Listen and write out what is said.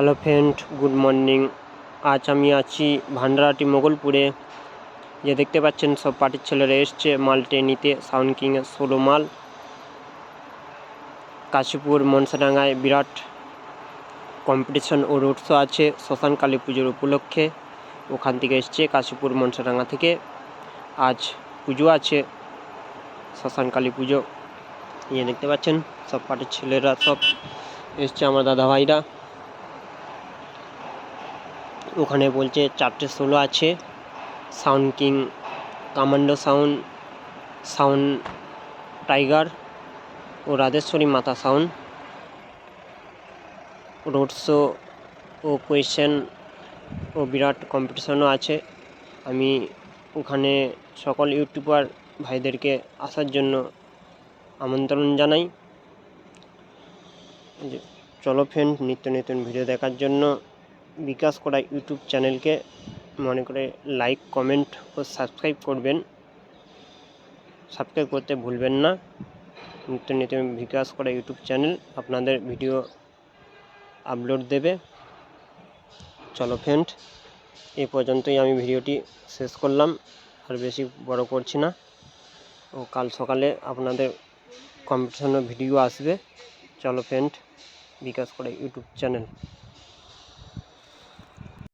Hello friend good morning আজ আমি আছি ভান্ডারাটি মোগলপুরে। যে দেখতে পাচ্ছেন, সব পার্টির ছেলেরা এসছে মালটে নিতে। সাউন্ড কিংয়ের ষোলো মাল। কাশীপুর, মনসাডাঙ্গায় বিরাট কম্পিটিশন ও রোড শো আছে শ্মশান কালী পুজোর উপলক্ষে। ওখান থেকে এসছে কাশীপুর, মনসাডাঙ্গা থেকে। আজ পুজো আছে, শ্মশান কালী পুজো। ইয়ে দেখতে পাচ্ছেন, সব পার্টির ছেলেরা সব এসছে, আমার দাদা ভাইরা ওখানে বলছে চারটে ষোলো আছে। Sound king commando sound sound tiger ও Radheshwari Mata sound. Road show ও কোয়েশ্চেন ও বিরাট কম্পিটিশনও আছে। আমি ওখানে সকল ইউটিউবার ভাইদেরকে আসার জন্য আমন্ত্রণ জানাই। চলো ফ্রেন্ড নিত্য নতুন ভিডিও দেখার জন্য। বিকাশ করা ইউটিউব চ্যানেলকে মনে করে লাইক, কমেন্ট ও সাবস্ক্রাইব করবেন। সাবস্ক্রাইব করতে ভুলবেন না। নিত্য নতুন বিকাশ করা ইউটিউব চ্যানেল আপনাদের ভিডিও আপলোড দেবে। চলো ফ্রেন্ড, এ পর্যন্তই আমি ভিডিওটি শেষ করলাম। আর বেশি বড় করছি না। ও কাল সকালে আপনাদের কম্পিটিশনের ভিডিও আসবে। চলো ফ্রেন্ড, বিকাশ করে ইউটিউব চ্যানেল।